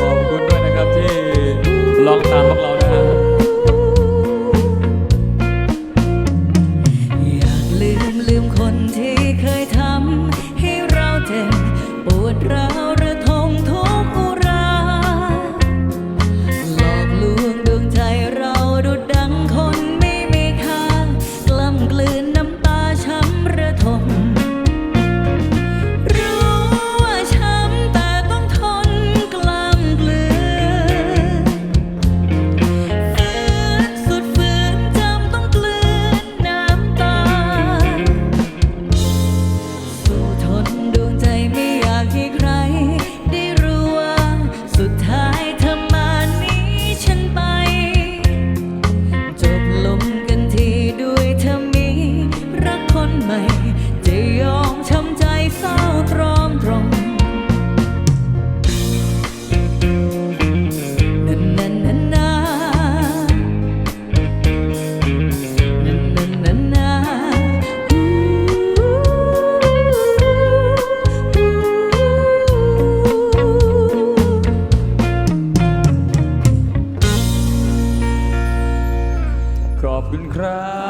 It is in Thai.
ขอบคุณด้วยนะครับที่ลองตามพวกเรา ขอบคุณครับ